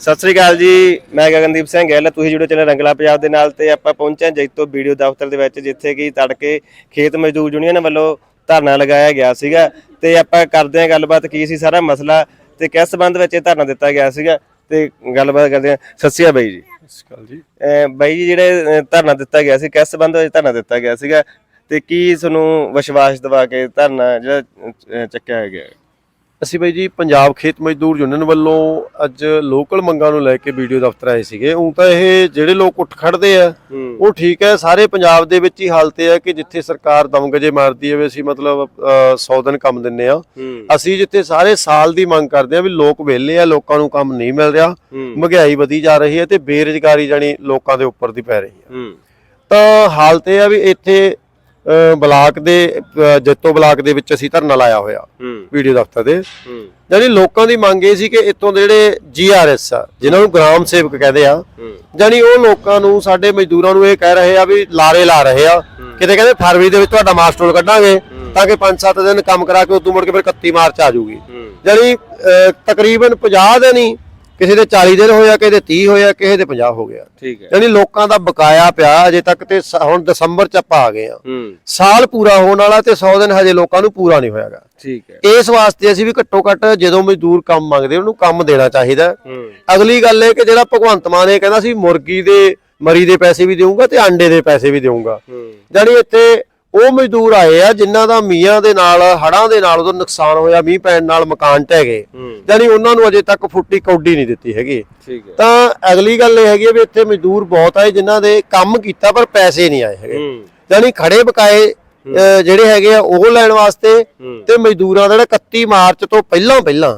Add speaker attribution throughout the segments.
Speaker 1: ਸਤਿ ਸ੍ਰੀ ਅਕਾਲ ਜੀ ਮੈਂ ਗਗਨਦੀਪ ਸਿੰਘ ਗਿੱਲ ਤੁਸੀਂ ਜੁੜੇ ਚੈਨਲ ਰੰਗਲਾ ਪੰਜਾਬ ਦੇ ਨਾਲ ਤੇ ਆਪਾਂ ਪਹੁੰਚੇ ਜੈਤੋ ਵੀਡੀਓ ਦਫ਼ਤਰ ਦੇ ਵਿੱਚ ਜਿੱਥੇ ਕਿ ਤੜਕੇ ਖੇਤ ਮਜ਼ਦੂਰ ਯੂਨੀਅਨ ਵੱਲੋਂ ਧਰਨਾ ਲਗਾਇਆ ਗਿਆ ਸੀਗਾ ਤੇ ਆਪਾਂ ਕਰਦੇ ਹਾਂ ਗੱਲਬਾਤ ਕੀ ਸੀ ਸਾਰਾ ਮਸਲਾ ਤੇ ਕਿਸ ਸੰਬੰਧ ਵਿੱਚ ਇਹ ਧਰਨਾ ਦਿੱਤਾ ਗਿਆ ਸੀਗਾ ਤੇ ਗੱਲਬਾਤ ਕਰਦੇ ਹਾਂ। ਸਤਿ ਸ਼੍ਰੀ ਅਕਾਲ ਬਾਈ ਜੀ।
Speaker 2: ਸਸਕਾਲ ਜੀ।
Speaker 1: ਅਹ ਬਾਈ ਜੀ ਜਿਹੜੇ ਧਰਨਾ ਦਿੱਤਾ ਗਿਆ ਸੀ ਕਿਸ ਸੰਬੰਧ ਵਿੱਚ ਧਰਨਾ ਦਿੱਤਾ ਗਿਆ ਸੀਗਾ ਤੇ ਕੀ ਤੁਹਾਨੂੰ ਵਿਸ਼ਵਾਸ ਦਿਵਾ ਕੇ ਧਰਨਾ ਜਿਹੜਾ ਚੱਕਿਆ ਗਿਆ
Speaker 2: ਅਸੀਂ ਬਾਈ ਜੀ ਪੰਜਾਬ ਖੇਤ ਮਜ਼ਦੂਰ ਯੂਨੀਅਨ ਵੱਲੋਂ ਅੱਜ ਲੋਕਲ ਮੰਗਾਂ ਨੂੰ ਲੈ ਕੇ ਵੀਡੀਓ ਦਫ਼ਤਰ ਆਏ ਸੀਗੇ। ਉਹ ਤਾਂ ਇਹ ਜਿਹੜੇ ਲੋਕ ਉੱਠ ਖੜਦੇ ਆ ਉਹ ਠੀਕ ਹੈ ਸਾਰੇ ਪੰਜਾਬ ਦੇ ਵਿੱਚ ਹੀ ਹਾਲਤ ਇਹ ਹੈ ਕਿ ਜਿੱਥੇ ਸਰਕਾਰ ਦਮਗਜੇ ਮਾਰਦੀ ਹੈ ਵੀ ਅਸੀਂ ਮਤਲਬ 100 ਦਿਨ ਕੰਮ ਦਿੰਨੇ ਆ। ਅਸੀਂ ਜਿੱਥੇ ਸਾਰੇ ਸਾਲ ਦੀ ਮੰਗ ਕਰਦੇ ਆ ਵੀ ਲੋਕ ਵਿਹਲੇ ਆ ਲੋਕਾਂ ਨੂੰ ਕੰਮ ਨਹੀਂ ਮਿਲ ਰਿਹਾ ਮਹਿੰਗਾਈ ਵਧੀ ਜਾ ਰਹੀ ਹੈ ਤੇ ਬੇਰੁਜ਼ਗਾਰੀ ਜਾਨੀ ਲੋਕਾਂ ਦੇ ਉੱਪਰ ਦੀ ਪੈ ਰਹੀ ਹੈ। ਤਾਂ ਹਾਲਤ ਇਹ ਆ ਵੀ ਇੱਥੇ ਬਲਾਕ ਦੇ ਜੱਤੋ ਬਲਾਕ ਦੇ ਵਿੱਚ ਅਸੀਂ ਧਰਨਾ ਲਾਇਆ ਹੋਇਆ। ਵੀਡੀਓ ਦਫ਼ਤਰ ਦੇ। ਜਾਨੀ ਲੋਕਾਂ ਦੀ ਮੰਗ ਇਹ ਸੀ ਕਿ ਇੱਥੋਂ ਦੇ ਜਿਹੜੇ ਜੀਆਰਐਸ ਆ ਜਿਨ੍ਹਾਂ ਨੂੰ ਗ੍ਰਾਮ ਸੇਵਕ ਕਹਦੇ ਆ ਜਾਨੀ ਉਹ ਲੋਕਾਂ ਨੂੰ ਸਾਡੇ ਮਜ਼ਦੂਰਾਂ ਨੂੰ ਇਹ ਕਹਿ ਰਹੇ ਆ ਵੀ ਲਾਰੇ ਲਾ ਰਹੇ ਆ। ਕਿਤੇ ਕਹਿੰਦੇ ਫਰਵਰੀ ਦੇ ਵਿੱਚ ਤੁਹਾਡਾ ਮਾਸਟਰ ਕੱਢਾਂਗੇ ਤਾਂ ਕਿ 5-7 ਦਿਨ ਕੰਮ ਕਰਾ ਕੇ ਉਦੋਂ ਮੁੜ ਕੇ ਫਿਰ 31 ਮਾਰਚ ਆ ਜਾਊਗੀ। ਅ, ਤਕਰੀਬਨ 50 ਦਿਨ ਹੀ ਕਿਸੇ ਦੇ 40 ਦਿਨ ਹੋਇਆ ਕਿਸੇ ਦੇ 30 ਹੋਇਆ ਕਿਸੇ ਦੇ 50 ਹੋ ਗਿਆ।
Speaker 1: ਠੀਕ ਹੈ।
Speaker 2: ਯਾਨੀ ਲੋਕਾਂ ਦਾ ਬਕਾਇਆ ਪਿਆ ਅਜੇ ਤੱਕ ਤੇ ਸ- ਹੁਣ ਦਸੰਬਰ ਚ ਆਪਾਂ ਆ ਗਏ ਆ
Speaker 1: ਹੂੰ।
Speaker 2: ਸਾਲ ਪੂਰਾ ਹੋਣ ਵਾਲਾ ਤੇ 100 ਦਿਨ ਹਜੇ ਲੋਕਾਂ ਨੂੰ ਪੂਰਾ ਨਹੀਂ ਹੋਇਆਗਾ।
Speaker 1: ਠੀਕ ਹੈ।
Speaker 2: ਇਸ ਵਾਸਤੇ ਅਸੀਂ ਵੀ ਘੱਟੋ ਘੱਟ ਜਦੋਂ ਮਜ਼ਦੂਰ ਕੰਮ ਮੰਗਦੇ ਉਹਨੂੰ ਕੰਮ ਦੇਣਾ ਚਾਹੀਦਾ।
Speaker 1: ਹੂੰ।
Speaker 2: ਅਗਲੀ ਗੱਲ ਇਹ ਕਿ ਜਿਹੜਾ ਭਗਵੰਤ ਮਾਨ ਇਹ ਕਹਿੰਦਾ ਸੀ ਮੁਰਗੀ ਦੇ ਮਰੀ ਦੇ ਪੈਸੇ ਵੀ ਦੇਊਂਗਾ ਤੇ ਆਂਡੇ ਦੇ ਪੈਸੇ ਵੀ ਦੇਊਂਗਾ।
Speaker 1: ਹੂੰ।
Speaker 2: ਜਾਨੀ ਇੱਥੇ ਉਹ ਮਜ਼ਦੂਰ ਆਏ ਆ ਜਿਨ੍ਹਾਂ ਦਾ ਮੀਆਂ ਦੇ ਨਾਲ ਹੜਾਂ ਦੇ ਨਾਲ ਉਦੋਂ ਨੁਕਸਾਨ ਹੋਇਆ ਮੀਂਹ ਪੈਣ ਨਾਲ ਮਕਾਨ ਢਹਿ ਗਏ। ਜਾਨੀ ਉਹਨਾਂ ਨੂੰ ਅਜੇ ਤੱਕ ਫੁੱਟੀ ਕੌਡੀ ਨਹੀਂ ਦਿੱਤੀ ਹੈਗੀ। ਤਾਂ ਅਗਲੀ ਗੱਲ ਇਹ ਹੈਗੀ ਵੀ ਇੱਥੇ ਮਜ਼ਦੂਰ ਬਹੁਤ ਆਏ ਜਿਨ੍ਹਾਂ ਦੇ ਕੰਮ ਕੀਤਾ ਪਰ ਪੈਸੇ ਨਹੀਂ ਆਏ ਹੈਗੇ। ਯਾਨੀ ਖੜੇ ਬਕਾਏ ਜਿਹੜੇ ਹੈਗੇ ਆ ਉਹ ਲੈਣ ਵਾਸਤੇ ਤੇ ਮਜ਼ਦੂਰਾਂ ਦਾ ਜਿਹੜਾ 31 ਮਾਰਚ ਤੋਂ ਪਹਿਲਾਂ ਪਹਿਲਾਂ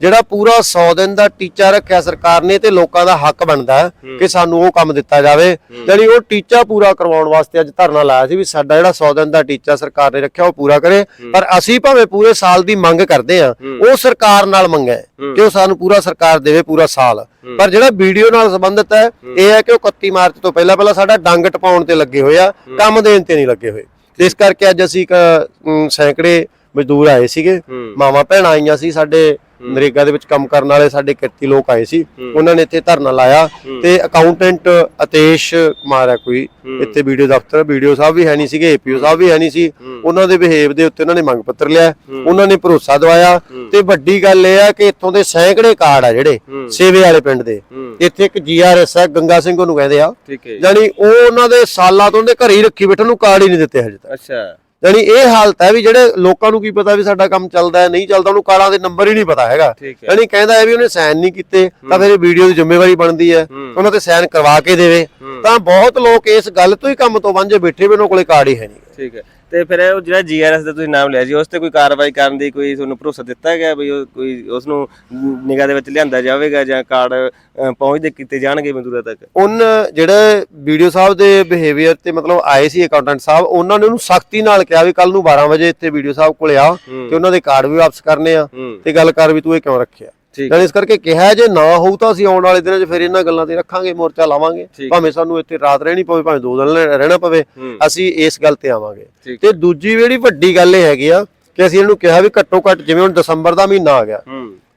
Speaker 2: ਜਿਹੜਾ ਪੂਰਾ 100 ਦਿਨ ਦਾ ਟੀਚਾ ਰੱਖਿਆ ਸਰਕਾਰ ਨੇ ਤੇ ਲੋਕਾਂ ਦਾ ਹੱਕ ਬਣਦਾ ਕਿ ਸਾਨੂੰ ਉਹ ਕੰਮ ਦਿੱਤਾ ਜਾਵੇ। ਯਾਨੀ ਉਹ ਟੀਚਾ ਪੂਰਾ ਕਰਵਾਉਣ ਵਾਸਤੇ ਅੱਜ ਧਰਨਾ ਲਾਇਆ ਸੀ ਵੀ ਸਾਡਾ ਜਿਹੜਾ 100 ਦਿਨ ਦਾ ਟੀਚਾ ਸਰਕਾਰ ਨੇ ਰੱਖਿਆ ਉਹ ਪੂਰਾ ਕਰੇ। ਪਰ ਅਸੀਂ ਭਾਵੇਂ ਪੂਰੇ ਸਾਲ ਦੀ ਮੰਗ ਕਰਦੇ ਆ ਉਹ ਸਰਕਾਰ ਨਾਲ ਮੰਗਾ ਕਿ ਉਹ ਸਾਨੂੰ ਪੂਰਾ ਸਰਕਾਰ ਦੇਵੇ ਪੂਰਾ ਸਾਲ। ਪਰ ਜਿਹੜਾ ਵੀਡੀਓ ਨਾਲ ਸੰਬੰਧਿਤ ਹੈ ਇਹ ਹੈ ਕਿ ਉਹ 31 ਮਾਰਚ ਤੋਂ ਪਹਿਲਾਂ ਪਹਿਲਾਂ ਸਾਡਾ ਡੰਗ ਟਪਾਉਣ ਤੇ ਲੱਗੇ ਹੋਏ ਆ ਕੰਮ ਦੇਣ ਤੇ ਨਹੀਂ ਲੱਗੇ ਹੋਏ। ਇਸ ਕਰਕੇ ਅੱਜ ਅਸੀਂ ਇੱਕ, ਸੈਂਕੜੇ ਮਜ਼ਦੂਰ ਆਏ ਸੀਗੇ। ਮਾਵਾਂ ਭੈਣਾਂ ਆਈਆਂ ਸੀ ਸਾਡੇ ਨਰੇਗਾ ਦੇ ਵਿੱਚ ਕੰਮ ਕਰਨ ਵਾਲੇ ਸਾਡੇ ਕਿਰਤੀ ਲੋਕ ਆਏ ਸੀ। ਉਹਨਾਂ ਨੇ ਇੱਥੇ ਧਰਨਾ ਲਾਇਆ ਤੇ ਅਕਾਊਂਟੈਂਟ ਅਤੇਸ਼ ਕੁਮਾਰ ਹੈ ਕੋਈ ਇੱਥੇ ਵੀਡੀਓ ਦਫ਼ਤਰ ਵੀਡੀਓ ਸਾਹਿਬ ਵੀ ਹੈ ਨਹੀਂ ਸੀਗੇ ਏਪੀਓ ਸਾਹਿਬ ਵੀ ਹੈ ਨਹੀਂ ਸੀ। ਉਹਨਾਂ ਦੇ ਬਿਹੇਵ ਦੇ ਉੱਤੇ ਉਹਨਾਂ ਨੇ ਮੰਗ ਪੱਤਰ ਲਿਆ। ਉਹਨਾਂ ਨੇ ਭਰੋਸਾ ਦਵਾਇਆ ਤੇ ਵੱਡੀ ਗੱਲ ਇਹ ਆ ਕਿ ਇੱਥੋਂ ਦੇ ਸੈਂਕੜੇ ਕਾਰਡ ਆ ਜਿਹੜੇ ਸੇਵੇ ਵਾਲੇ ਪਿੰਡ ਦੇ। ਇੱਥੇ ਇੱਕ ਜੀਆਰਐਸ ਹੈ ਗੰਗਾ ਸਿੰਘ ਉਹਨੂੰ ਕਹਿੰਦੇ ਆ। ਯਾਨੀ ਉਹ ਉਹਨਾਂ ਦੇ ਸਾਲਾਂ ਤੋਂ ਉਹਦੇ ਘਰੇ ਹੀ ਰੱਖੀ ਬੈਠਣ ਨੂੰ ਕਾਰਡ ਹੀ ਨਹੀਂ ਦਿੱਤੇ ਹਜੇ ਤੱਕ।
Speaker 1: ਅੱਛਾ।
Speaker 2: ਯਾਨੀ ਇਹ ਹਾਲਤ ਹੈ ਵੀ ਜਿਹੜੇ ਲੋਕਾਂ ਨੂੰ ਕੀ ਪਤਾ ਵੀ ਸਾਡਾ ਕੰਮ ਚੱਲਦਾ ਹੈ ਨਹੀਂ ਚੱਲਦਾ ਉਹਨੂੰ ਕਾਰਾਂ ਦੇ ਨੰਬਰ ਹੀ ਨਹੀਂ ਪਤਾ ਹੈਗਾ। ਯਾਨੀ ਕਹਿੰਦਾ ਹੈ ਵੀ ਉਹਨੇ ਸਾਈਨ ਨਹੀਂ ਕੀਤੇ ਤਾਂ ਫਿਰ ਇਹ ਵੀਡੀਓ ਦੀ ਜ਼ਿੰਮੇਵਾਰੀ ਬਣਦੀ ਹੈ ਉਹਨਾਂ ਤੇ ਸਾਈਨ ਕਰਵਾ ਕੇ ਦੇਵੇ। ਤਾਂ ਬਹੁਤ ਲੋਕ ਇਸ ਗੱਲ ਤੋਂ ਹੀ ਕੰਮ ਤੋਂ ਵਾਂਝੇ ਬੈਠੇ ਵੀ ਉਹਨਾਂ ਕੋਲੇ ਕਾਰਡ ਹੀ ਹੈ ਨਹੀਂ।
Speaker 1: ਠੀਕ ਹੈ। ਤੇ ਫਿਰ ਉਹ ਜਿਹੜਾ ਜੀਆਰਐਸ ਦਾ ਤੁਸੀਂ ਨਾਮ ਲਿਆ ਜੀ ਉਸ ਤੇ ਕੋਈ ਕਾਰਵਾਈ ਕਰਨ ਦੀ ਕੋਈ ਤੁਹਾਨੂੰ ਭਰੋਸਾ ਦਿੱਤਾ ਗਿਆ ਵੀ ਉਹ ਕੋਈ ਉਸ ਨੂੰ ਨਿਗਾਹ ਦੇ ਵਿੱਚ ਲਿਆਂਦਾ ਜਾਵੇਗਾ ਜਾਂ ਕਾਰਡ ਪਹੁੰਚਦੇ ਕੀਤੇ ਜਾਣਗੇ ਮਜ਼ਦੂਰਾਂ ਤੱਕ?
Speaker 2: ਉਨ ਜਿਹੜੇ ਵੀਡੀਓ ਸਾਹਿਬ ਦੇ ਬਿਹੇਵੀਅਰ ਤੇ ਮਤਲਬ ਆਏ ਸੀ ਅਕਾਊਂਟੈਂਟ ਸਾਹਿਬ ਉਹਨਾਂ ਨੇ ਉਹਨੂੰ ਸਖਤੀ ਨਾਲ ਕਿਹਾ ਵੀ ਕੱਲ ਨੂੰ 12 ਵਜੇ ਇੱਥੇ ਵੀਡੀਓ ਸਾਹਿਬ ਕੋਲੇ ਆ ਤੇ ਉਹਨਾਂ ਦੇ ਕਾਰਡ ਵੀ ਵਾਪਸ ਕਰਨੇ ਆ ਤੇ ਗੱਲ ਕਰ ਵੀ ਤੂੰ ਇਹ ਕਿਉਂ ਰੱਖਿਆ? ਯਾਨੀ ਇਸ ਕਰਕੇ ਕਿਹਾ ਜੇ ਨਾ ਹੋਊ ਤਾਂ ਅਸੀਂ ਆਉਣ ਵਾਲੇ ਦਿਨਾਂ 'ਚ ਫਿਰ ਇਹਨਾਂ ਗੱਲਾਂ ਤੇ ਰੱਖਾਂਗੇ ਮੋਰਚਾ ਲਾਵਾਂਗੇ। ਭਾਵੇਂ ਸਾਨੂੰ ਇੱਥੇ ਰਾਤ ਰਹਿਣੀ ਪਵੇ ਭਾਵੇਂ ਦੋ ਦਿਨ ਰਹਿ- ਰਹਿਣਾ ਪਵੇ ਅਸੀਂ ਇਸ ਗੱਲ ਤੇ ਆਵਾਂਗੇ। ਤੇ ਦੂਜੀ ਜਿਹੜੀ ਵੱਡੀ ਗੱਲ ਇਹ ਹੈਗੀ ਆ ਕਿ ਅਸੀਂ ਇਹਨੂੰ ਕਿਹਾ ਵੀ ਘੱਟੋ ਘੱਟ ਜਿਵੇਂ ਹੁਣ ਦਸੰਬਰ ਦਾ ਮਹੀਨਾ ਆ ਗਿਆ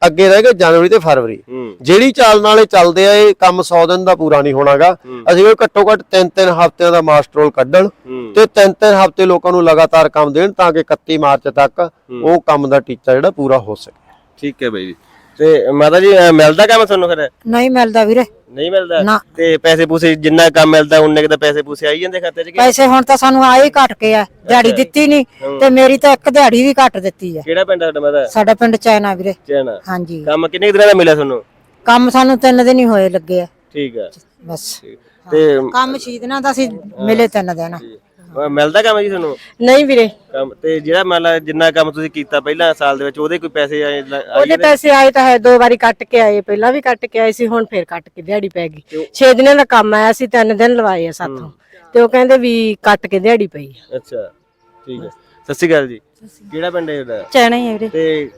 Speaker 2: ਅੱਗੇ ਰਹਿ ਗਏ ਜਨਵਰੀ ਤੇ ਫਰਵਰੀ। ਜਿਹੜੀ ਚਾਲ ਨਾਲੇ ਚੱਲਦੇ ਆ ਇਹ ਕੰਮ 100 ਦਿਨ ਦਾ ਪੂਰਾ ਨਹੀਂ ਹੋਣਾਗਾ। ਅਸੀਂ ਉਹ ਘੱਟੋ ਘੱਟ 3-3 ਹਫ਼ਤਿਆਂ ਦਾ ਮਾਸਟਰੋਲ ਕੱਢਣ
Speaker 1: ਹੂੰ।
Speaker 2: ਤੇ 3-3 ਹਫ਼ਤੇ ਲੋਕਾਂ ਨੂੰ ਲਗਾਤਾਰ ਕੰਮ ਦੇਣ ਤਾਂ ਕਿ 31 ਮਾਰਚ ਤੱਕ ਉਹ ਕੰਮ ਦਾ ਟੀਚਾ ਜਿਹੜਾ ਪੂਰਾ ਹੋ ਸਕੇ।
Speaker 1: ਠੀਕ ਹੈ ਬਾਈ ਜੀ। ਤੇ ਮਾਤਾ ਜੀ ਮਿਲਦਾ ਕੰਮ ਤੁਹਾਨੂੰ ਫਿਰ?
Speaker 3: ਨਹੀਂ ਮਿਲਦਾ ਵੀਰੇ।
Speaker 1: ਨਹੀਂ ਮਿਲਦਾ?
Speaker 3: ਨਾ।
Speaker 1: ਤੇ ਪੈਸੇ ਪੂਸੇ ਜਿੰਨਾ ਕੰਮ ਮਿਲਦਾ ਉਨੇ ਕੁ ਤਾਂ ਪੈਸੇ ਪੂਸੇ ਆਈ ਜਾਂਦੇ ਖਾਤੇ 'ਚ ਕਿ?
Speaker 3: ਪੈਸੇ ਹੁਣ ਤਾਂ ਸਾਨੂੰ ਆਏ ਹੀ ਘਟ ਕੇ ਆ ਦਿਹਾੜੀ ਦਿੱਤੀ ਨਹੀਂ ਤੇ ਮੇਰੀ ਤਾਂ ਇੱਕ ਦਿਹਾੜੀ ਵੀ ਘਟ ਦਿੱਤੀ ਆ।
Speaker 1: ਕਿਹੜਾ ਪਿੰਡ ਆ ਤੁਹਾਡਾ ਮਾਤਾ?
Speaker 3: ਸਾਡਾ ਪਿੰਡ ਚਾਇਨਾ ਵੀਰੇ।
Speaker 1: ਚੈਨਾ
Speaker 3: ਹਾਂਜੀ।
Speaker 1: ਕੰਮ ਕਿੰਨੇ ਕੁ ਦਿਨਾਂ ਦਾ ਮਿਲਿਆ ਤੁਹਾਨੂੰ?
Speaker 3: ਕੰਮ ਸਾਨੂੰ ਤਿੰਨ ਦਿਨ ਹੀ ਹੋਏ ਲੱਗੇ ਆ।
Speaker 1: ਠੀਕ ਆ।
Speaker 3: ਬਸ।
Speaker 1: ਤੇ
Speaker 3: ਕੰਮ ਛੇ ਦਿਨਾਂ ਦਾ ਸੀ ਮਿਲੇ ਤਿੰਨ ਦਿਨ।
Speaker 1: ਮਿਲਦਾ ਕੰਮ ਜੀ ਤੁਹਾਨੂੰ?
Speaker 4: ਨਹੀਂ ਵੀਰੇ।
Speaker 1: ਕੰਮ ਤੇ ਜਿਹੜਾ ਮੰਨ ਲਾ ਜਿੰਨਾ ਕੰਮ ਤੁਸੀਂ ਕੀਤਾ ਪਹਿਲਾਂ ਸਾਲ ਦੇ ਵਿੱਚ ਉਹਦੇ ਕੋਈ ਪੈਸੇ ਆਏ ਲ-
Speaker 4: ਉਹਦੇ ਪੈਸੇ ਆਏ ਤਾਂ ਹੈ ਦੋ ਵਾਰੀ ਕੱਟ ਕੇ ਆਏ ਪਹਿਲਾਂ ਵੀ ਕੱਟ ਕੇ ਆਏ ਸੀ ਹੁਣ ਫੇਰ ਕੱਟ ਕੇ ਦਿਹਾੜੀ ਪੈ ਗਈ। 6 ਦਿਨਾਂ ਦਾ ਕੰਮ ਆਇਆ ਸੀ ਤਿੰਨ ਦਿਨ ਲਵਾਏ ਆ ਸਾਥੋਂ। ਤੇ ਉਹ ਕਹਿੰਦੇ ਵੀ ਕੱਟ ਕੇ ਦਿਹਾੜੀ ਪਈ ਆ।
Speaker 1: ਅੱਛਾ ਠੀਕ ਹੈ। ਸਤਿ ਸ਼੍ਰੀ ਅਕਾਲ ਜੀ। ਕਿਹੜਾ ਪਿੰਡ ਹੈ ਤੁਹਾਡਾ?
Speaker 4: ਚੈਣਾ ਹੀ ਆ ਵੀਰੇ।
Speaker 1: ਤੇ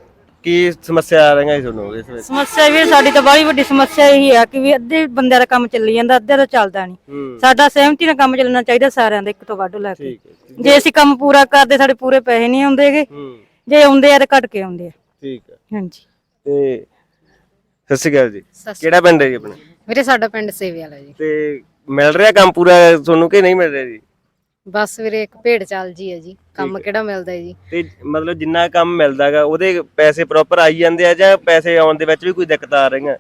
Speaker 1: ਕੀ ਸਮੱਸਿਆ ਆ ਰਹੀਆਂ ਜੀ ਤੁਹਾਨੂੰ ਇਸ ਵਿੱਚ?
Speaker 4: ਸਮੱਸਿਆ ਵੀ ਸਾਡੀ ਤਾਂ ਬੜੀ ਵੱਡੀ ਸਮੱਸਿਆ ਇਹੀ ਆ ਕਿ ਵੀ ਅੱਧੇ ਬੰਦਿਆਂ ਦਾ ਕੰਮ ਚੱਲੀ ਜਾਂਦਾ ਅੱਧੇ ਦਾ ਚੱਲਦਾ ਨਹੀਂ। ਸਾਡਾ ਸਹਿਮਤੀ ਨਾਲ ਕੰਮ ਚੱਲਣਾ ਚਾਹੀਦਾ ਸਾਰਿਆਂ ਦਾ ਇੱਕ ਤੋਂ ਵੱਧ ਲੈ ਕੇ।
Speaker 1: ਠੀਕ ਹੈ
Speaker 4: ਜੇ ਅਸੀਂ ਕੰਮ ਪੂਰਾ ਕਰਦੇ ਸਾਡੇ ਪੂਰੇ ਪੈਸੇ ਨਹੀਂ ਆਉਂਦੇਗੇ
Speaker 1: ਹੂੰ।
Speaker 4: ਜੇ ਆਉਂਦੇ ਆ ਤਾਂ ਘਟ ਕੇ ਆਉਂਦੇ ਆ।
Speaker 1: ਠੀਕ ਹੈ।
Speaker 4: ਹਾਂਜੀ।
Speaker 1: ਤੇ ਸਤਿ ਸ਼੍ਰੀ ਅਕਾਲ ਜੀ।
Speaker 5: ਸਤਿ ਸ਼੍ਰੀ
Speaker 1: ਕਿਹੜਾ ਪਿੰਡ ਹੈ ਜੀ ਆਪਣਾ?
Speaker 5: ਵੀਰੇ ਸਾਡਾ ਪਿੰਡ ਸੇਵੇ ਵਾਲਾ ਜੀ।
Speaker 1: ਤੇ ਮਿਲ ਰਿਹਾ ਕੰਮ ਪੂਰਾ ਤੁਹਾਨੂੰ ਕਿ ਨਹੀਂ ਮਿਲ ਰਿਹਾ ਜੀ?
Speaker 5: ਬਸ ਵੀਰੇ ਇੱਕ ਭੇਡ ਚਾਲ ਜੀ ਹੈ ਜੀ ਕੰਮ ਕਿਹੜਾ ਮਿਲਦਾ ਹੈ ਜੀ?
Speaker 1: ਤੇ ਮਤਲਬ ਜਿੰਨਾ ਕੰਮ ਮਿਲਦਾਗਾ ਉਹਦੇ ਪੈਸੇ ਪ੍ਰੋਪਰ ਆਈ ਜਾਂਦੇ ਆ ਜਾਂ ਪੈਸੇ ਆਉਣ ਦੇ ਵਿੱਚ ਵੀ ਕੋਈ ਦਿੱਕਤ ਆ ਰਹੀਆਂ?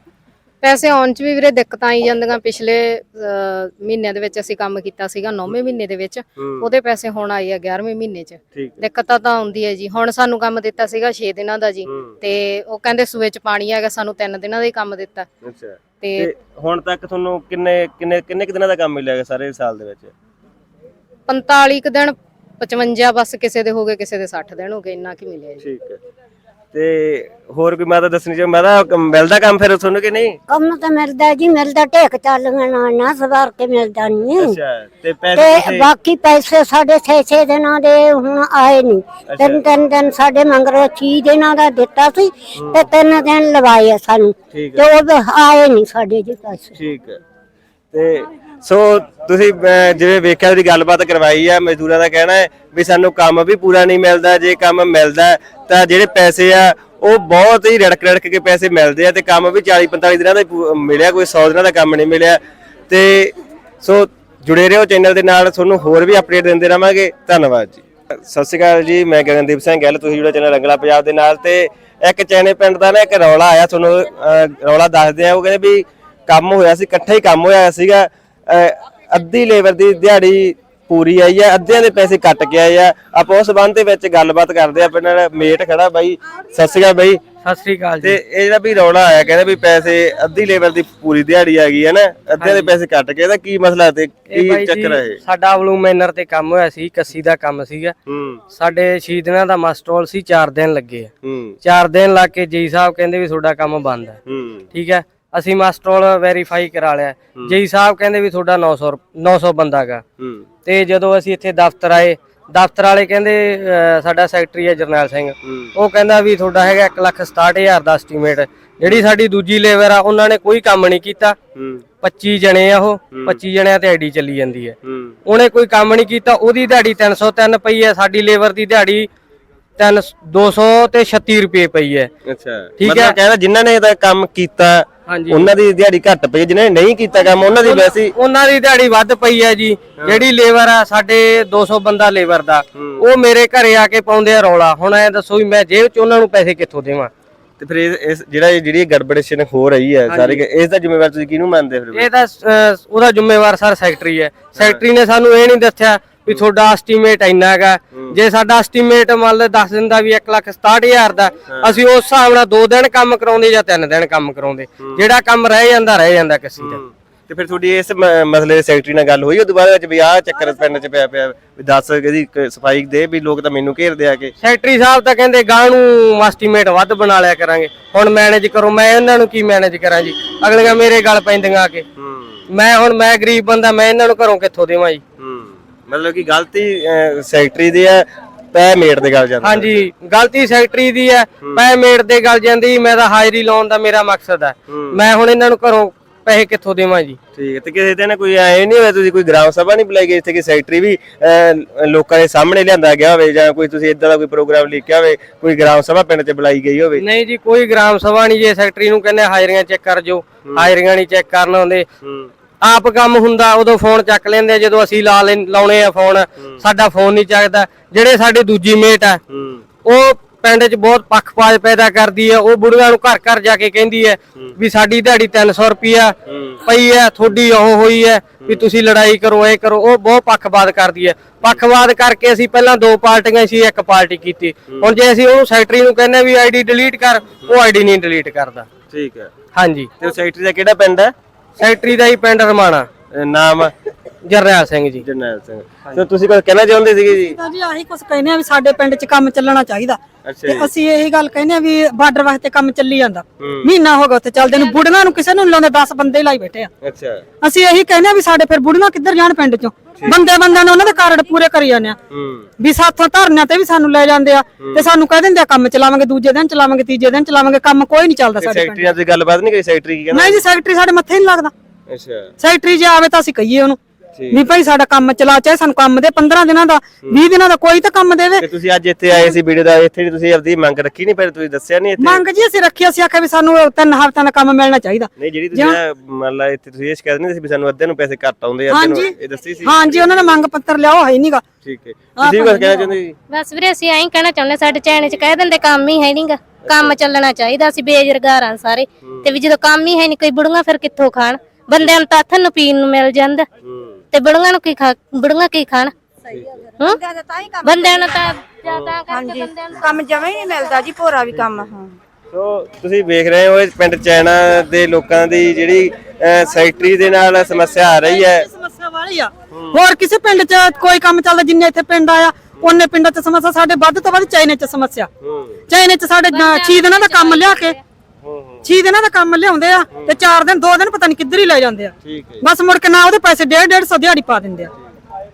Speaker 5: ਪੈਸੇ ਆਉਣ 'ਚ ਵੀ ਵੀਰੇ ਦਿੱਕਤਾਂ ਆਈ ਜਾਂਦੀਆਂ। ਪਿਛਲੇ ਮਹੀਨਿਆਂ ਦੇ ਵਿੱਚ ਅਸੀਂ ਕੰਮ ਕੀਤਾ ਸੀਗਾ 9ਵੇਂ ਮਹੀਨੇ ਦੇ ਵਿੱਚ। ਉਹਦੇ ਪੈਸੇ ਹੁਣ ਆਏ ਆ 11ਵੇਂ ਮਹੀਨੇ 'ਚ। ਦਿੱਕਤਾਂ ਤਾਂ ਆਉਂਦੀ ਹੈ ਜੀ। ਹੁਣ ਸਾਨੂੰ ਕੰਮ ਦਿੱਤਾ ਸੀਗਾ 6 ਦਿਨਾਂ ਦਾ ਜੀ। ਤੇ ਉਹ ਕਹਿੰਦੇ ਸੂਏ 'ਚ ਪਾਣੀ ਹੈਗਾ ਸਾਨੂੰ 3 ਦਿਨਾਂ ਦਾ ਹੀ ਕੰਮ ਦਿੱਤਾ।
Speaker 1: ਅੱਛਾ।
Speaker 5: ਤੇ
Speaker 1: ਹੁਣ ਤੱਕ ਤੁਹਾਨੂੰ ਕਿੰਨੇ ਕਿੰਨੇ ਕਿੰਨੇ ਦਿਨਾਂ ਦਾ ਕੰਮ ਮਿਲਿਆਗਾ ਸਾਰੇ ਸਾਲ ਦੇ ਵਿੱਚ?
Speaker 5: 45 ਕੁ ਦਿਨ 55 ਬਸ ਕਿਸੇ ਦੇ ਹੋ ਗਏ ਕਿਸੇ ਦੇ 60 ਦਿਨ ਹੋ ਗਏ ਇੰਨਾ ਕੀ ਮਿਲਿਆ ਜੀ।
Speaker 1: ਠੀਕ ਹੈ। ਤੇ ਹੋਰ ਕੋਈ ਮਾਤਾ ਦੱਸਣੀ ਚਾਹੋ? ਮਾਤਾ ਮਿਲਦਾ ਕੰਮ ਫਿਰ ਤੁਹਾਨੂੰ ਕਿ ਨਹੀਂ?
Speaker 3: ਕੰਮ ਤਾਂ ਮਿਲਦਾ ਜੀ ਮਿਲਦਾ ਢੇਕ ਚਾਲੀਆਂ ਨਾਲ ਨਾ ਸਵਾਰ ਕੇ ਮਿਲਦਾ ਨਹੀਂ।
Speaker 1: ਅੱਛਾ ਤੇ ਪੈਸੇ
Speaker 3: ਤੇ
Speaker 1: ਤੁਸੀਂ
Speaker 3: ਬਾਕੀ ਪੈਸੇ ਸਾਡੇ 6-6 ਦਿਨਾਂ ਦੇ ਹੁਣ ਆਏ ਨਹੀਂ। ਤਿੰਨ ਤਿੰਨ ਦਿਨ ਸਾਡੇ ਮੰਗਰੋ 6 ਦਿਨਾਂ ਦਾ ਦਿੱਤਾ ਸੀ ਤੇ ਤਿੰਨ ਦਿਨ ਲਵਾਏ ਆ ਸਾਨੂੰ।
Speaker 1: ਠੀਕ
Speaker 3: ਤੇ ਉਹ ਆਏ ਨਹੀਂ ਸਾਡੇ ਜੀ ਪੈਸੇ।
Speaker 1: ਠੀਕ ਹੈ। ਤੇ ਸੋ ਤੁਸੀਂ ਅਹ, ਜਿਵੇਂ ਵੇਖਿਆ ਉਹਦੀ ਗੱਲਬਾਤ ਕਰਵਾਈ ਆ ਮਜ਼ਦੂਰਾਂ ਦਾ ਕਹਿਣਾ ਹੈ ਵੀ ਸਾਨੂੰ ਕੰਮ ਵੀ ਪੂਰਾ ਨਹੀਂ ਮਿਲਦਾ ਜੇ ਕੰਮ ਮਿਲਦਾ ਹੈ, ਤਾਂ ਜਿਹੜੇ ਪੈਸੇ ਆ ਉਹ ਬਹੁਤ ਹੀ ਰੜਕ ਰੜਕ ਕੇ ਪੈਸੇ ਮਿਲਦੇ ਆ ਤੇ ਕੰਮ ਵੀ 40 45 ਦਿਨਾਂ ਦਾ ਹੀ ਪੂ- ਮਿਲਿਆ ਕੋਈ 100 ਦਿਨਾਂ ਦਾ ਕੰਮ ਨਹੀਂ ਮਿਲਿਆ। ਤੇ ਸੋ ਜੁੜੇ ਰਹੋ ਚੈਨਲ ਦੇ ਨਾਲ ਤੁਹਾਨੂੰ ਹੋਰ ਵੀ ਅਪਡੇਟ ਦਿੰਦੇ ਰਵਾਂਗੇ ਧੰਨਵਾਦ ਜੀ। ਸਤਿ ਸ਼੍ਰੀ ਅਕਾਲ ਜੀ ਮੈਂ ਗਗਨਦੀਪ ਸਿੰਘ ਗੱਲ ਤੁਸੀਂ ਜੁੜੇ ਚੈਨਲ ਰੰਗਲਾ ਪੰਜਾਬ ਦੇ ਨਾਲ ਤੇ ਇੱਕ ਚੈਨੇ ਪਿੰਡ ਦਾ ਨਾ ਇੱਕ ਰੌਲਾ ਆਇਆ ਤੁਹਾਨੂੰ ਅਹ, ਰੌਲਾ ਦੱਸਦੇ ਆ ਉਹ ਕਹਿੰਦੇ ਵੀ ਕੰਮ ਹੋਇਆ ਸੀ ਇਕੱਠਾ ਹੀ ਕੰਮ ਹੋਇਆ ਸੀਗਾ। ਅੱਧੀ ਲੇਬਰ ਦੀ ਦਿਹਾੜੀ ਪੂਰੀ ਆਈ ਆ ਅੱਧਿਆਂ ਦੇ ਪੈਸੇ ਕੱਟ ਕੇ ਆਏ ਆ। ਆਪਾਂ ਉਸ ਸੰਬੰਧ ਦੇ ਵਿੱਚ ਗੱਲਬਾਤ ਕਰਦੇ ਆ ਆਪਣੇ ਨਾਲ ਮੇਟ ਖੜਾ ਬਾਈ। ਸਤਿ ਸ਼੍ਰੀ ਅਕਾਲ ਬਾਈ।
Speaker 6: ਸਤਿ ਸ੍ਰੀ ਅਕਾਲ ਜੀ।
Speaker 1: ਤੇ ਇਹ ਜਿਹੜਾ ਵੀ ਰੌਲਾ ਆਇਆ ਕਹਿੰਦੇ ਵੀ ਪੈਸੇ ਅੱਧੀ ਲੇਬਰ ਦੀ ਪੂਰੀ ਦਿਹਾੜੀ ਆ ਗਈ ਹੈ ਨਾ ਅੱਧਿਆਂ ਦੇ ਪੈਸੇ ਕੱਟ ਕੇ ਇਹਦਾ ਕੀ ਮਸਲਾ ਤੇ ਕੀ ਚੱਕਰ ਹੈ
Speaker 6: ਸਾਡਾ ਬਲੂਮੈਨਰ ਤੇ ਕੰਮ ਹੋਇਆ ਸੀ ਕੱਸੀ ਦਾ ਕੰਮ ਸੀਗਾ। ਸਾਡੇ 6 ਦਿਨਾਂ ਦਾ ਮਸਟਰੋਲ ਸੀ 4 ਦਿਨ ਲੱਗੇ ਆ।
Speaker 1: ਹੂੰ।
Speaker 6: 4 ਦਿਨ ਲੱਗ ਕੇ ਜੀ ਸਾਹਿਬ ਕਹਿੰਦੇ ਵੀ ਤੁਹਾਡਾ ਕੰਮ ਬੰਦ ਹੂੰ। ਠੀਕ ਹੈ। ਅਸੀਂ ਮਸਟਰੋਲ ਵੈਰੀਫਾਈ ਕਰਾ ਲਿਆ। ਜੀ ਸਾਹਿਬ ਕਹਿੰਦੇ ਵੀ ਤੁਹਾਡਾ 900 ਰੁਪ- 900 ਬੰਦਾਗਾ ਤੇ ਜਦੋਂ ਅਸੀਂ ਇੱਥੇ ਦਫ਼ਤਰ ਆਏ ਦਫ਼ਤਰ ਵਾਲੇ ਕਹਿੰਦੇ ਸਾਡਾ ਸੈਕਟਰੀ ਹੈ ਜਰਨੈਲ ਸਿੰਘ। ਉਹ ਕਹਿੰਦਾ ਵੀ ਤੁਹਾਡਾ ਹੈਗਾ 167000 ਦਾ ਐਸਟੀਮੇਟ ਜਿਹੜੀ ਸਾਡੀ ਦੂਜੀ ਲੇਬਰ ਆ ਉਹਨਾਂ ਨੇ ਕੋਈ ਕੰਮ ਨਹੀਂ ਕੀਤਾ।
Speaker 1: ਹੂੰ।
Speaker 6: 25 ਜਣੇ ਆ ਉਹ। 25 ਜਣਿਆਂ ਤੇ ਆਈਡੀ ਚੱਲੀ ਜਾਂਦੀ ਹੈ। ਉਹਨੇ ਕੋਈ ਕੰਮ ਨਹੀਂ ਕੀਤਾ ਉਹਦੀ ਦਿਹਾੜੀ 303 ਪਈ ਹੈ ਸਾਡੀ ਲੇਬਰ ਦੀ ਦਿਹਾੜੀ 3 200 ਤੇ 36 ਰੁਪਏ ਪਈ ਹੈ।
Speaker 1: ਅੱਛਾ।
Speaker 6: ਠੀਕ
Speaker 1: ਮਤਲਬ
Speaker 6: ਹੈ।
Speaker 1: ਕਹਿੰਦਾ ਜਿਨ੍ਹਾਂ ਨੇ ਇਹਦਾ ਕੰਮ ਕੀਤਾ
Speaker 6: ਹਾਂਜੀ।
Speaker 1: ਉਹਨਾਂ ਦੀ ਦਿਹਾੜੀ ਘੱਟ ਪਈ ਜਿਨ੍ਹਾਂ ਨੇ ਨਹੀਂ ਕੀਤਾ ਕੰਮ ਉਹਨਾਂ ਦੀ ਵੈਸੇ
Speaker 6: ਉਹਨਾਂ ਦੀ ਦਿਹਾੜੀ ਵੱਧ ਪਈ ਹੈ ਜੀ। ਜਿਹੜੀ ਲੇਬਰ ਆ ਸਾਡੇ 200 ਬੰਦਾ ਲੇਬਰ ਦਾ। ਉਹ ਮੇਰੇ ਘਰੇ ਆ ਕੇ ਪਾਉਂਦੇ ਆ ਰੌਲਾ। ਹੁਣ ਐ ਦੱਸੋ ਵੀ ਮੈਂ ਜੇਬ ਚ ਉਹਨਾਂ ਨੂੰ ਪੈਸੇ ਕਿੱਥੋਂ ਦੇਵਾਂ?
Speaker 1: ਤੇ ਫਿਰ ਇਸ ਜਿਹੜਾ ਜਿਹੜੀ ਗੜਬੜੇਸ਼ਨ ਹੋ ਰਹੀ ਹੈ ਸਾਰੇ ਇਸ ਦਾ ਜ਼ਿੰਮੇਵਾਰ ਤੁਸੀਂ ਕਿਹਨੂੰ ਮੰਨਦੇ ਫਿਰ
Speaker 6: ਇਹ ਤਾਂ ਉਹਦਾ ਜ਼ਿੰਮੇਵਾਰ ਸਰ ਸੈਕਟਰੀ ਹੈ। ਸੈਕਟਰੀ ਨੇ ਸਾਨੂੰ ਇਹ ਨਹੀਂ ਦੱਸਿਆ ਵੀ ਤੁਹਾਡਾ ਐਸਟੀਮੇਟ ਇੰਨਾ ਹੈਗਾ। ਜੇ ਸਾਡਾ ਐਸਟੀਮੇਟ ਮੰਨ ਲਓ 10 ਦਿਨ ਦਾ ਵੀ 167000 ਦਾ ਅਸੀਂ ਉਸ ਹਿਸਾਬ ਨਾਲ 2 ਦਿਨ ਕੰਮ ਕਰਾਉਂਦੇ ਜਾਂ 3 ਦਿਨ ਕੰਮ ਕਰਾਉਂਦੇ। ਜਿਹੜਾ ਕੰਮ ਰਹਿ ਜਾਂਦਾ ਰਹਿ ਜਾਂਦਾ ਕਿਸੇ ਦਾ।
Speaker 1: ਤੇ ਫਿਰ ਤੁਹਾਡੀ ਇਸ ਮਸਲੇ ਦੇ ਸੈਕਟਰੀ ਨਾਲ ਗੱਲ ਹੋਈ ਉਹ ਦੁਬਾਰਾ ਵਿੱਚ ਵੀ ਆਹ ਚੱਕਰ ਪਿੰਡ 'ਚ ਪਿਆ ਪਿਆ ਵੀ ਦੱਸ ਇਹਦੀ ਸਫ਼ਾਈ ਦੇ ਵੀ ਲੋਕ ਤਾਂ ਮੈਨੂੰ ਘੇਰਦੇ ਆ ਕੇ
Speaker 6: ਸੈਕਟਰੀ ਸਾਹਿਬ ਤਾਂ ਕਹਿੰਦੇ ਗਾਂ ਨੂੰ ਐਸਟੀਮੇਟ ਵੱਧ ਬਣਾ ਲਿਆ ਕਰਾਂਗੇ। ਹੁਣ ਮੈਨੇਜ ਕਰੋ ਮੈਂ ਇਹਨਾਂ ਨੂੰ ਕੀ ਮੈਨੇਜ ਕਰਾਂ ਜੀ? ਅਗਲੀਆਂ ਮੇਰੇ ਗੱਲ ਪੈਂਦੀਆਂ ਆ ਕੇ। ਮੈਂ ਹੁਣ ਮੈਂ ਗਰੀਬ ਬੰਦਾ ਮੈਂ ਇਹਨਾਂ ਨੂੰ ਘਰੋਂ ਕਿੱਥੋਂ ਦੇਵਾਂ ਜੀ?
Speaker 1: ਮਤਲਬ ਕਿ ਗਲਤੀ ਅਹ, ਸੈਕਟਰੀ ਦੀ ਹੈ ਪੈ ਮੇਟ ਦੇ ਗੱਲ ਜਾਂਦਾ
Speaker 6: ਹਾਂਜੀ ਗਲਤੀ ਸੈਕਟਰੀ ਦੀ ਹੈ ਪੈਮੇਟ ਦੇ ਗੱਲ ਜਾਂਦੀ ਮੈਂ ਤਾਂ ਹਾਜ਼ਰੀ ਲਾਉਣ ਦਾ ਮੇਰਾ ਮਕਸਦ ਹੈ। ਮੈਂ ਹੁਣ ਇਹਨਾਂ ਨੂੰ ਘਰੋਂ ਪੈਸੇ ਕਿੱਥੋਂ ਦੇਵਾਂ ਜੀ?
Speaker 1: ਠੀਕ ਹੈ ਤੇ ਕਿਸੇ ਦਿਨ ਕੋਈ ਐ ਨਹੀਂ ਹੋਇਆ ਤੁਸੀਂ ਕੋਈ ਗ੍ਰਾਮ ਸਭਾ ਨਹੀਂ ਬੁਲਾਈ ਗਈ ਇੱਥੇ ਕਿ ਸੈਕਟਰੀ ਵੀ ਅਹ, ਲੋਕਾਂ ਦੇ ਸਾਹਮਣੇ ਲਿਆਂਦਾ ਗਿਆ ਹੋਵੇ ਜਾਂ ਕੋਈ ਤੁਸੀਂ ਇਦਾਂ ਦਾ ਕੋਈ ਪ੍ਰੋਗਰਾਮ ਲਿਖਿਆ ਹੋਵੇ ਕੋਈ ਗ੍ਰਾਮ ਸਭਾ ਪਿੰਡ 'ਚ ਬੁਲਾਈ ਗਈ ਹੋਵੇ?
Speaker 6: ਨਹੀਂ ਜੀ ਕੋਈ ਗ੍ਰਾਮ ਸਭਾ ਨਹੀਂ ਜੇ ਸੈਕਟਰੀ ਨੂੰ ਕਹਿੰਦੇ ਹਾਜ਼ਰੀਆਂ ਚੈੱਕ ਕਰ ਜੋ। ਹਾਜ਼ਰੀਆਂ ਨਹੀਂ ਚੈੱਕ ਕਰਨ ਆਉਂਦੇ।
Speaker 1: ਹੂੰ।
Speaker 6: ਆਪ ਕੰਮ ਹੁੰਦਾ ਉਦੋਂ ਫੋਨ ਚੱਕ ਲੈਂਦੇ ਆ, ਜਦੋਂ ਅਸੀਂ ਲਾ ਲੈਂ- ਲਾਉਣੇ ਆ ਫੋਨ ਸਾਡਾ ਫੋਨ ਨਹੀਂ ਚੱਕਦਾ। ਜਿਹੜੇ ਸਾਡੇ ਦੂਜੀ ਮੇਟ ਆ
Speaker 1: ਹੂੰ।
Speaker 6: ਉਹ ਪਿੰਡ 'ਚ ਬਹੁਤ ਪੱਖਪਾਤ ਪੈਦਾ ਕਰਦੀ ਹੈ ਉਹ ਬੁੜੀਆਂ ਨੂੰ ਘਰ ਘਰ ਜਾ ਕੇ ਕਹਿੰਦੀ ਹੈ। ਵੀ ਸਾਡੀ ਦਿਹਾੜੀ 300 ਰੁਪਿਆ ਪਈ ਹੈ ਤੁਹਾਡੀ ਉਹ ਹੋਈ ਹੈ ਵੀ ਤੁਸੀਂ ਲੜਾਈ ਕਰੋ ਇਹ ਕਰੋ ਉਹ ਬਹੁਤ ਪੱਖਪਾਤ ਕਰਦੀ ਹੈ ਪੱਖਪਾਤ ਕਰਕੇ ਅਸੀਂ ਪਹਿਲਾਂ ਦੋ ਪਾਰਟੀਆਂ ਸੀ ਇੱਕ ਪਾਰਟੀ ਕੀਤੀ। ਹੁਣ ਜੇ ਅਸੀਂ ਉਹਨੂੰ ਸੈਕਟਰੀ ਨੂੰ ਕਹਿੰਦੇ ਵੀ ਆਈਡੀ ਡਿਲੀਟ ਕਰ ਉਹ ਆਈਡੀ ਨਹੀਂ ਡਿਲੀਟ ਕਰਦਾ।
Speaker 1: ਠੀਕ ਹੈ।
Speaker 6: ਹਾਂਜੀ।
Speaker 1: ਤੇ ਸੈਕਟਰੀ ਦਾ ਕਿਹੜਾ ਪਿੰਡ ਹੈ?
Speaker 6: ਸੈਕਟਰੀ ਦਾ ਹੀ ਪਿੰਡ ਰਮਾਣਾ।
Speaker 1: ਨਾਮ
Speaker 6: ਜਰਨੈਲ ਸਿੰਘ ਜੀ।
Speaker 1: ਜਰਨੈਲ ਸਿੰਘ। ਤੇ ਤੁਸੀਂ ਕੁਝ ਕਹਿਣਾ ਚਾਹੁੰਦੇ ਸੀਗੇ ਜੀ?
Speaker 7: ਤਾਂ ਜੀ ਆਹੀ ਕੁਝ ਕਹਿੰਦੇ ਆ ਵੀ ਸਾਡੇ ਪਿੰਡ 'ਚ ਕੰਮ ਚੱਲਣਾ ਚਾਹੀਦਾ।
Speaker 1: ਅੱਛਾ
Speaker 7: ਤੇ ਅਸੀਂ ਇਹੀ ਗੱਲ ਕਹਿੰਦੇ ਆ ਵੀ ਬਾਰਡਰ ਵਾਸਤੇ ਕੰਮ ਚੱਲੀ ਜਾਂਦਾ। ਮਹੀਨਾ ਹੋ ਗਿਆ ਉੱਥੇ ਚੱਲਦੇ ਨੂੰ ਬੁੜੀਆਂ ਨੂੰ ਕਿਸੇ ਨੂੰ ਲਾਉਂਦੇ 10 ਬੰਦੇ ਹੀ ਲਾਈ ਬੈਠੇ ਆ।
Speaker 1: ਅੱਛਾ।
Speaker 7: ਅਸੀਂ ਇਹੀ ਕਹਿੰਦੇ ਆ ਵੀ ਸਾਡੇ ਫਿਰ ਬੁੜੀਆਂ ਕਿੱਧਰ ਜਾਣ ਪਿੰਡ 'ਚੋਂ? ਬੰਦੇ ਬੰਦਿਆਂ ਨੇ ਉਹਨਾਂ ਦੇ ਕਾਰਡ ਪੂਰੇ ਕਰੀ ਜਾਂਦੇ ਆ। ਵੀ ਸਾਥੋਂ ਧਰਨਿਆਂ ਤੇ ਵੀ ਸਾਨੂੰ ਲੈ ਜਾਂਦੇ ਆ। ਤੇ ਸਾਨੂੰ ਕਹਿ ਦਿੰਦੇ ਆ ਕੰਮ ਚਲਾਵਾਂਗੇ ਦੂਜੇ ਦਿਨ ਚਲਾਵਾਂਗੇ ਤੀਜੇ ਦਿਨ ਚਲਾਵਾਂਗੇ ਕੰਮ ਕੋਈ ਨਹੀਂ ਚੱਲਦਾ ਸਾਡੇ ਪਿੰਡ।
Speaker 1: ਸੈਕਟਰੀ ਨਾਲ ਗੱਲਬਾਤ ਨਹੀਂ ਕਰੀ? ਸੈਕਟਰੀ ਕੀ ਕਹਿੰਦਾ?
Speaker 7: ਨਹੀਂ ਜੀ ਸੈਕਟਰੀ ਸਾਡੇ ਮੱਥੇ ਨਹੀਂ ਲੱਗਦਾ।
Speaker 1: ਅੱਛਾ।
Speaker 7: ਸੈਕਟਰੀ ਜੇ ਆਵੇ ਤਾਂ ਅਸੀਂ ਕਹੀਏ ਉਹਨੂੰ। ਵੀ ਭਾਈ ਸਾਡਾ ਕੰਮ ਚਲਾ ਚਾਹੇ ਸਾਨੂੰ ਕੰਮ ਦੇ 15 ਦਿਨਾਂ ਦਾ 20 ਦਿਨਾਂ ਦਾ ਕੋਈ ਤਾਂ ਕੰਮ ਦੇਵੇ
Speaker 1: ਤੇ ਤੁਸੀਂ ਅੱਜ ਇੱਥੇ ਆਏ ਸੀ ਵੀਡੀਓ ਦਾ ਇੱਥੇ ਤੁਸੀਂ ਆਪਦੀ ਮੰਗ ਰੱਖੀ ਨਹੀਂ ਪਰ ਤੁਸੀਂ ਦੱਸਿਆ ਨਹੀਂ ਇੱਥੇ?
Speaker 7: ਮੰਗ ਜੀ ਅਸੀਂ ਰੱਖੀ ਅਸੀਂ ਆਖਿਆ ਵੀ ਸਾਨੂੰ ਤਿੰਨ ਹਫ਼ਤਿਆਂ ਦਾ ਕੰਮ ਮਿਲਣਾ ਚਾਹੀਦਾ।
Speaker 1: ਨਹੀਂ ਜਿਹੜੀ ਤੁਸੀਂ ਇਹ ਮੰਨ ਲਾ ਇੱਥੇ ਤੁਸੀਂ ਇਹ ਸ਼ਿਕਾਇਤ ਨਹੀਂ ਸੀ ਵੀ ਸਾਨੂੰ ਅੱਧੇ ਨੂੰ ਪੈਸੇ ਘੱਟ ਆਉਂਦੇ ਆ ਅੱਧੇ ਨੂੰ
Speaker 7: ਹਾਂਜੀ।
Speaker 1: ਇਹ ਦੱਸੀ ਸੀ?
Speaker 7: ਹਾਂਜੀ ਉਹਨਾਂ ਨੇ ਮੰਗ ਪੱਤਰ ਲਿਆਓ ਹੈ ਨਹੀਂਗਾ
Speaker 1: ਠੀਕ ਹੈ। ਤੁਸੀਂ ਵੀ ਕੁਝ ਕਹਿਣਾ ਚਾਹੁੰਦੇ ਜੀ?
Speaker 8: ਬਸ ਵੀਰੇ ਅਸੀਂ ਐਂ ਕਹਿਣਾ ਚਾਹੁੰਦੇ ਸਾਡੇ ਚੈਨ ਚ ਕਹਿ ਦਿੰਦੇ ਕੰਮ ਹੀ ਹੈ ਨਹੀਂਗਾ ਕੰਮ ਚੱਲਣਾ ਚਾਹੀਦਾ ਅਸੀਂ ਬੇਰੁਜ਼ਗਾਰ ਹਾਂ ਸਾਰੇ। ਤੇ ਵੀ ਜਦੋਂ ਕੰਮ ਹੀ ਹੈ ਨਹੀਂ ਕੋਈ ਬੁੜੀਆਂ ਫਿਰ ਕਿੱਥੋਂ ਖਾਣ? ਬੰਦਿਆਂ ਨੂੰ ਤਾਂ ਹੱਥਾਂ ਨੂੰ ਪੀਣ ਨੂੰ ਮਿਲ ਜਾਂਦਾ। ਤੇ ਬੁੜੀਆਂ ਨੂੰ ਕੀ ਖਾ ਬੁੜੀਆਂ ਕੀ ਖਾਣ? ਹੂੰ ਬੰਦਿਆਂ ਨੂੰ ਤਾਂ ਜ਼ਿਆਦਾ ਕਰਕੇ ਬੰਦਿਆਂ ਨੂੰ
Speaker 9: ਕੰਮ ਜਮਾ ਹੀ ਨਹੀਂ ਮਿਲਦਾ ਜੀ ਭੋਰਾ ਵੀ ਕੰਮ ਹਾਂ।
Speaker 1: ਸੋ ਤੁਸੀਂ ਵੇਖ ਰਹੇ ਹੋ ਇਹ ਪਿੰਡ ਚੈਨਾ ਦੇ ਲੋਕਾਂ ਦੀ ਜਿਹੜੀ ਅਹ, ਸੈਕਟਰੀ ਦੇ ਨਾਲ ਸਮੱਸਿਆ ਆ ਰਹੀ ਹੈ।
Speaker 7: ਸਮੱਸਿਆ ਵਾਲੀ ਆ। ਹੋਰ ਕਿਸੇ ਪਿੰਡ 'ਚ ਕੋਈ ਕੰਮ ਚੱਲਦਾ ਜਿੰਨੇ ਇੱਥੇ ਪਿੰਡ ਆਇਆ ਉਹਨੇ ਪਿੰਡਾਂ 'ਚ ਸਮੱਸਿਆ ਸਾਡੇ ਵੱਧ ਤੋਂ ਵੱਧ ਚਾਈਨੇ 'ਚ ਸਮੱਸਿਆ। ਚਾਈਨੇ 'ਚ ਸਾਡੇ 6 ਦਿਨਾਂ ਦਾ ਕੰਮ ਲਿਆ ਕੇ। 6 ਦਿਨਾਂ ਦਾ ਕੰਮ ਲਿਆਉਂਦੇ ਆ ਤੇ 4 ਦਿਨ 2 ਦਿਨ ਪਤਾ ਨਹੀਂ ਕਿੱਧਰ ਹੀ ਲੈ ਜਾਂਦੇ ਆ। ਬਸ ਮੁੜ ਕੇ ਨਾ ਉਹਦੇ ਪੈਸੇ 1.5 150 ਦਿਹਾੜੀ ਪਾ ਦਿੰਦੇ ਆ।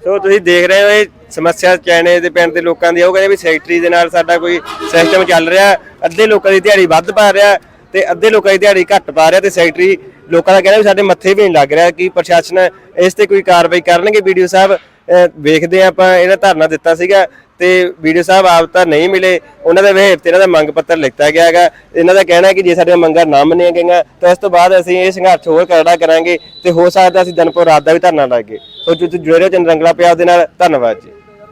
Speaker 1: ਸੋ ਤੁਸੀਂ ਦੇਖ ਰਹੇ ਹੋ ਇਹ ਸਮੱਸਿਆ ਚੈਨੇ ਦੇ ਪਿੰਡ ਦੇ ਲੋਕਾਂ ਦੀ। ਉਹ ਕਹਿੰਦੇ ਵੀ ਸੈਕਟਰੀ ਦੇ ਨਾਲ ਸਾਡਾ ਕੋਈ ਸਿਸਟਮ ਚੱਲ ਰਿਹਾ ਅੱਧੇ ਲੋਕਾਂ ਦੀ ਦਿਹਾੜੀ ਵੱਧ ਪਾ ਰਿਹਾ ਤੇ ਅੱਧੇ ਲੋਕਾਂ ਦੀ ਦਿਹਾੜੀ ਘੱਟ ਪਾ ਰਿਹਾ ਤੇ ਸੈਕਟਰੀ ਲੋਕਾਂ ਦਾ ਕਹਿਣਾ ਵੀ ਸਾਡੇ ਮੱਥੇ ਵੀ ਨਹੀਂ ਲੱਗ ਰਿਹਾ ਕਿ ਪ੍ਰਸ਼ਾਸਨ ਇਸ ਤੇ ਕੋਈ ਕਾਰਵਾਈ ਕਰਨਗੇ ਵੀਡੀਓ ਸਾਹਿਬ। ਵੇਖਦੇ ਹਾਂ ਆਪਾਂ, ਇਹਨਾਂ ਧਰਨਾ ਦਿੱਤਾ ਸੀਗਾ ਤੇ ਵੀਡੀਓ ਸਾਹਿਬ ਆਪ ਤਾਂ ਨਹੀਂ ਮਿਲੇ। ਉਹਨਾਂ ਦੇ ਵਿਹੇਵ ਤੇ ਇਹਨਾਂ ਦਾ ਮੰਗ ਪੱਤਰ ਲਿਖਤਾ ਗਿਆ ਹੈਗਾ। ਇਹਨਾਂ ਦਾ ਕਹਿਣਾ ਹੈ ਕਿ ਜੇ ਸਾਡੀਆਂ ਮੰਗਾਂ ਨਾ ਮੰਨੀਆਂ ਗਈਆਂ, ਤਾਂ ਇਸ ਤੋਂ ਬਾਅਦ ਅਸੀਂ ਇਹ ਸੰਘਰਸ਼ ਹੋਰ ਕਰੜਾ ਕਰਾਂਗੇ ਤੇ ਹੋ ਸਕਦਾ ਅਸੀਂ ਦਿਨਪੁਰ ਰਾਤ ਦਾ ਵੀ ਧਰਨਾ ਲਾਗੇ ਸੋ ਜੁੜੇ ਰਹੋ, ਚੰਦ ਰੰਗਲਾ ਪੰਜਾਬ ਦੇ ਨਾਲ। ਧੰਨਵਾਦ ਜੀ।